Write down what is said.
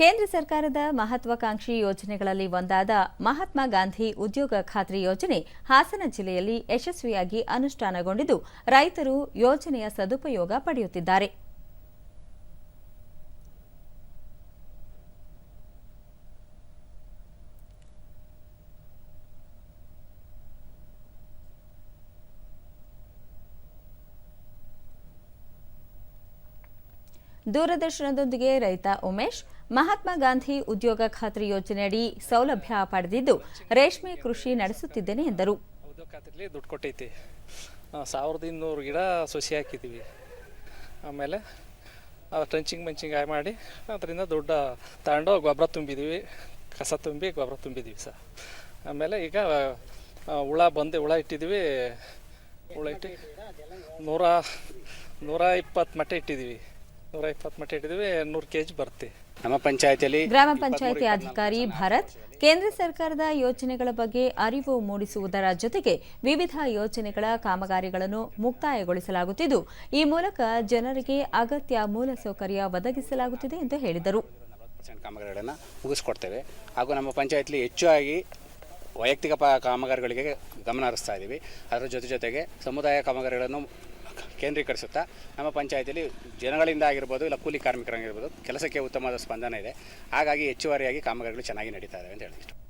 ಕೇಂದ್ರ ಸರ್ಕಾರದ ಮಹತ್ವಾಕಾಂಕ್ಷಿ ಯೋಜನೆಗಳಲ್ಲಿ ಒಂದಾದ ಮಹಾತ್ಮ ಗಾಂಧಿ ಉದ್ಯೋಗ ಖಾತ್ರಿ ಯೋಜನೆ ಹಾಸನ ಜಿಲ್ಲೆಯಲ್ಲಿ ಯಶಸ್ವಿಯಾಗಿ ಅನುಷ್ಠಾನಗೊಂಡಿದ್ದು ರೈತರು ಯೋಜನೆಯ ಸದುಪಯೋಗ ಪಡೆಯುತ್ತಿದ್ದಾರೆ. ದೂರದರ್ಶನದೊಂದಿಗೆ ರೈತ ಉಮೇಶ್, ಮಹಾತ್ಮ ಗಾಂಧಿ ಉದ್ಯೋಗ ಖಾತ್ರಿ ಯೋಜನೆಯಡಿ ಸೌಲಭ್ಯ ಪಡೆದಿದ್ದು ರೇಷ್ಮೆ ಕೃಷಿ ನಡೆಸುತ್ತಿದ್ದೇನೆ ಎಂದರು. ದುಡ್ಡು ಕೊಟ್ಟೈತಿ. ಸಾವಿರದ ಇನ್ನೂರು ಗಿಡ ಸೊಸಿ ಹಾಕಿದ್ದೀವಿ ಆಮೇಲೆ ಟ್ರಂಚಿಂಗ್ ಮಂಚಿಂಗ್ ಮಾಡಿ, ಅದರಿಂದ ದೊಡ್ಡ ತಗೊಂಡು ಗೊಬ್ಬರ ತುಂಬಿದ್ದೀವಿ ಕಸ ತುಂಬಿ ಗೊಬ್ಬರ ತುಂಬಿದ್ದೀವಿ ಸರ್. ಆಮೇಲೆ ಈಗ ಹುಳ ಬಂದು ಹುಳ ಇಟ್ಟಿದ್ದೀವಿ ಹುಳ ಇಟ್ಟು ನೂರ ನೂರ ಇಪ್ಪತ್ತು ಮಟ್ಟೆ ಇಟ್ಟಿದ್ದೀವಿ ನೂರ ಇಪ್ಪತ್ತು ಮಟ್ಟ ಹಿಡಿದ್ವಿ ನೂರು ಕೆ ಜಿ ನಮ್ಮ ಪಂಚಾಯತಿಯಲ್ಲಿ ಗ್ರಾಮ ಪಂಚಾಯಿತಿ ಅಧಿಕಾರಿ ಭರತ್ ಕೇಂದ್ರ ಸರ್ಕಾರದ ಯೋಜನೆಗಳ ಬಗ್ಗೆ ಅರಿವು ಮೂಡಿಸುವುದರ ಜೊತೆಗೆ ವಿವಿಧ ಯೋಜನೆಗಳ ಕಾಮಗಾರಿಗಳನ್ನು ಮುಕ್ತಾಯಗೊಳಿಸಲಾಗುತ್ತಿದ್ದು ಈ ಮೂಲಕ ಜನರಿಗೆ ಅಗತ್ಯ ಮೂಲಸೌಕರ್ಯ ಒದಗಿಸಲಾಗುತ್ತಿದೆ ಎಂದು ಹೇಳಿದರು. ಕಾಮಗಾರಿಗಳನ್ನು ಮುಗಿಸ್ಕೊಡ್ತೇವೆ. ಹಾಗೂ ನಮ್ಮ ಪಂಚಾಯತ್ಲಿ ಹೆಚ್ಚಾಗಿ ವೈಯಕ್ತಿಕ ಪ ಕಾಮಗಾರಿಗಳಿಗೆ ಗಮನ ಹರಿಸ್ತಾ ಇದ್ದೀವಿ ಅದರ ಜೊತೆ ಜೊತೆಗೆ ಸಮುದಾಯ ಕಾಮಗಾರಿಗಳನ್ನು ಕೇಂದ್ರೀಕರಿಸುತ್ತಾ ನಮ್ಮ ಪಂಚಾಯತಿಯಲ್ಲಿ ಜನಗಳಿಂದ ಆಗಿರ್ಬೋದು ಇಲ್ಲ ಕೂಲಿ ಕಾರ್ಮಿಕರಾಗಿರ್ಬೋದು ಕೆಲಸಕ್ಕೆ ಉತ್ತಮವಾದ ಸ್ಪಂದನೆ ಇದೆ. ಹಾಗಾಗಿ ಹೆಚ್ಚುವರಿಯಾಗಿ ಕಾಮಗಾರಿಗಳು ಚೆನ್ನಾಗಿ ನಡೀತಾ ಇದ್ದಾವೆ ಅಂತ ಹೇಳಿ